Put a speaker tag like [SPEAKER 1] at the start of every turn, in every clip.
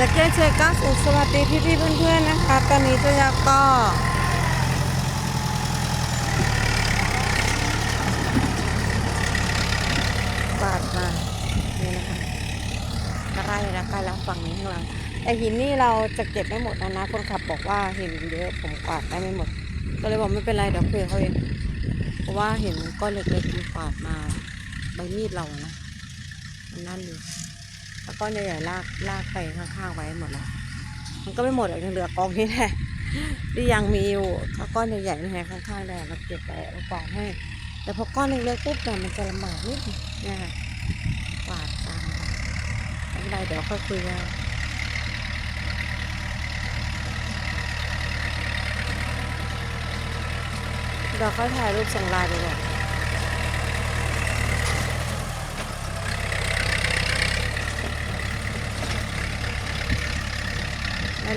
[SPEAKER 1] อยากแก้เชยก้าสุขสวัสดีพี่พี่เพื่อนๆนะคะ ตอนนี้ตัวยาก็ปาดมานี่นะคะก็ไล่แล้วใกล้แล้วฝั่งนี้ข้างหลังแต่หินนี่เราจะเก็บไม่หมดนะนะคนขับบอกว่าหินเยอะผมกวาดได้ไม่หมด ก็เลยบอกไม่เป็นไรเดี๋ยวคุยเขาเองเพราะว่าเห็นก้อนเล็กๆมันกวาดมาใบมีดเรานะมันนั่นอยู่ แล้วก้อนใหญ่ๆลากลากไปข้างๆไว้หมดแล้วมันก็ไม่หมดหรอกยังเหลือกองนี้แหละที่ยังมีอยู่ถ้าก้อนใหญ่ๆนี่แหละข้างๆแหละเราเก็บไปเรากวาดให้ แต่พอก้อนเล็กๆปุ๊บเนี่ยมันจะลำบากนิดนี่ค่ะกวาดตามไม่เป็นไรเดี๋ยวค่อยคุยกันเดี๋ยวค่อยถ่ายรูปส่งไลน์ไปก่อน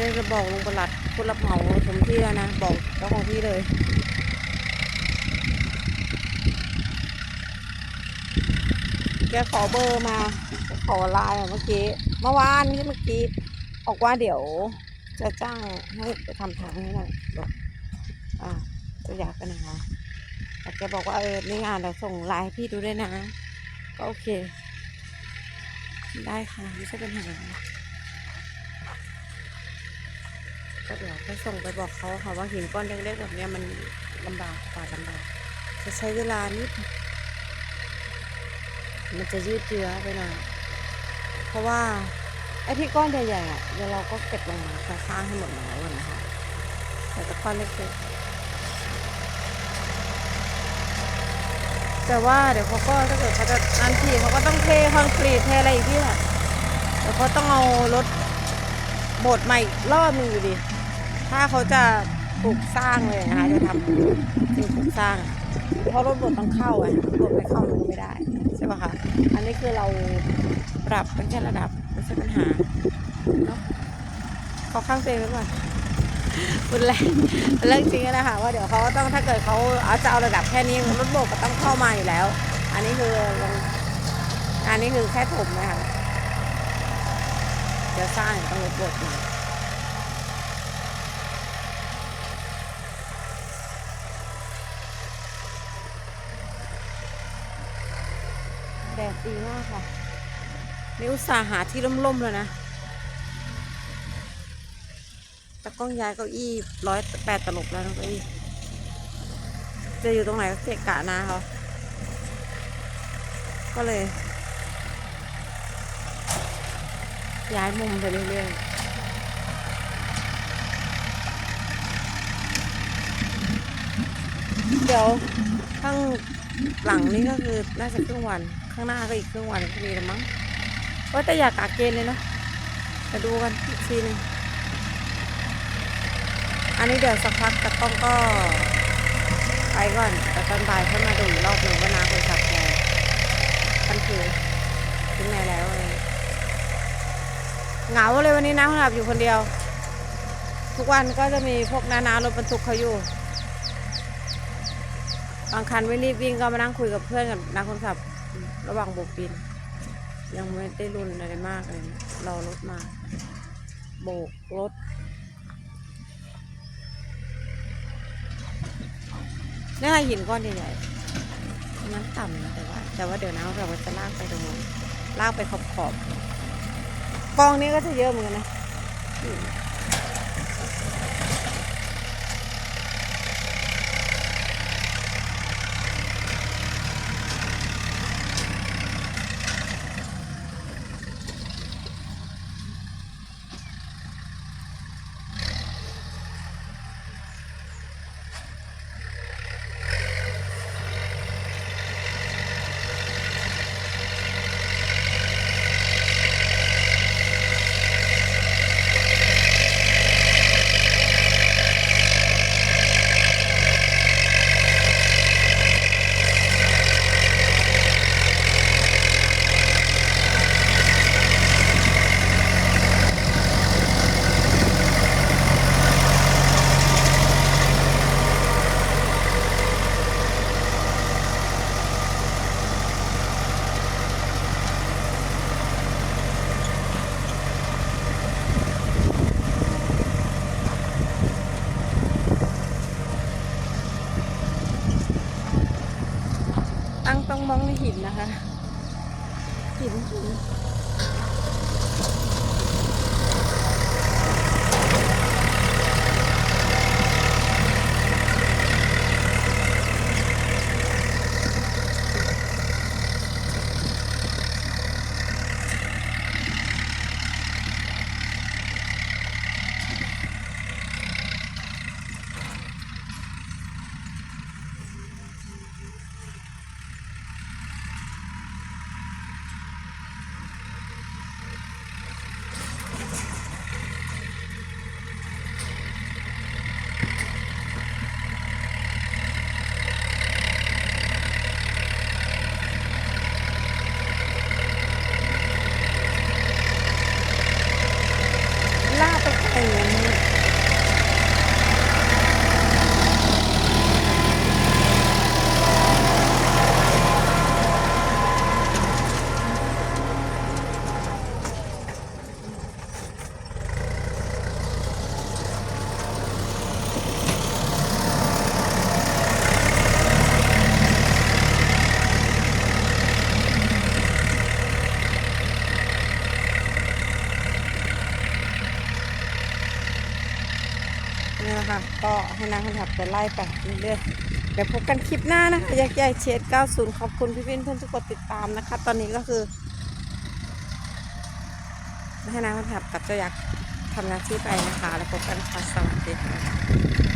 [SPEAKER 1] ได้จะบอกลุงประหลัดผู้รับเหมาผมที่แล้วนะ บอกเจ้าของที่เลยแกขอเบอร์มา ขอไลน์เมื่อกี้ เมื่อวานไม่เมื่อกี้บอกว่าเดี๋ยวจะจ้างให้ไปทำทางให้หน่อยบอกอ่าจะอยากกันนะคะแต่แกบอกว่าเออนี่งานเดี๋ยวส่งไลน์ให้พี่ดูด้วยนะ ก็โอเค ได้ค่ะไม่ใช่ปัญหา ก็เดี๋ยวไปส่งไปบอกเขาค่ะว่าหินก้อนเล็กๆแบบนี้มันลำบากกว่าลำบาก จะใช้เวลานิด มันจะยืดเยื้อไปหน่อยเพราะว่าไอ้ที่ก้อนใหญ่ๆอะเดี๋ยวเราก็เก็บลงมาข้างให้หมดแล้วนะคะแต่ก้อนเล็กๆแต่ว่าเดี๋ยวเขาก็ถ้าเกิดเขาจะอันที่เขาก็ต้องเทคอนกรีตเทอะไรอีกที่แหละเดี๋ยวเขาต้องเอารถบดใหม่รอบหนึงอยู่ดี ถ้าเขาจะปลูกสร้างเลยนะคะจะทำสิ่งปลูกสร้าง เพราะรถบดต้องเข้าไงรถไม่เข้ามันก็ไม่ได้ใช่ปะคะอันนี้คือเราปรับเป็นแค่ระดับไม่ใช่ปัญหาเนาะขาข้างตัวเองไว้ก่อนพูดแรงเป็นเรื่องจริงนะคะว่าเดี๋ยวเขาต้องถ้าเกิดเขาเอาจะเอาระดับแค่นี้รถบดก็ต้องเข้ามาอยู่แล้ว อันนี้คืออันนี้คือแค่ถมนะคะเดี๋ยวสร้างต้องรถบดมา แดีมากค่ะนี่อุตส่าห์หาที่ร่มๆเลยนะตะก้องย้ายเก้าอี้ร้อยแปดตลบแล้วนะเก้าอี้จะอยู่ตรงไหนก็เกะกะนะเขาก็เลย ย้ายมุมไปเรื่อยๆเดี๋ยวข้าง หลังนี่ก็คือน่าจะครึ่งวัน ข้างหน้าก็อีกครึ่งวันก็มีแล้วมั้งว่าแต่อยากกาเกณฑ์เลยเนาะมาดูกันอีกทีหนึงอันนี้เดี๋ยวสักพักตะก้องก็ไปก่อน แต่ตอนบ่ายค่อยมาดูรอบหนึ่งว่าน้าคนขับแกทันคือถึงไหนแล้วเงี้ยเหงาเลยวันนี้น้าคนขับอยู่คนเดียว ทุกวันก็จะมีพวกน้าๆรถบรรทุกเขาอยู่ บางคันไม่รีบวิ่งก็มานั่งคุยกับเพื่อนกับนักคนขับ ระหว่างโบกบิน ยังไม่ได้รุนอะไรมากเลยรอรถมา โบกรถนี่ไงหินก้อนใหญ่ๆน้ำต่ำนะแต่ว่า แต่ว่าเดี๋ยวนะเราจะลากไปตรงนู้นลากไปขอบขอบๆกองนี้ก็จะเยอะเหมือนกันนะ ตั้งต้องมองในหินนะคะหินหิน ปูน ก็ให้นางคนขับไปไล่ไปเรื่อยๆเดี๋ยวพบกันคลิปหน้านะคะยักษ์ใหญ่เชด90 ขอบคุณพี่วินเพื่อนทุกคนติดตามนะคะ ตอนนี้ก็คือให้นางคนขับกับเจ้ายักษ์ทำหน้าที่ไปนะคะ แล้วพบกันค่ะสวัสดีค่ะ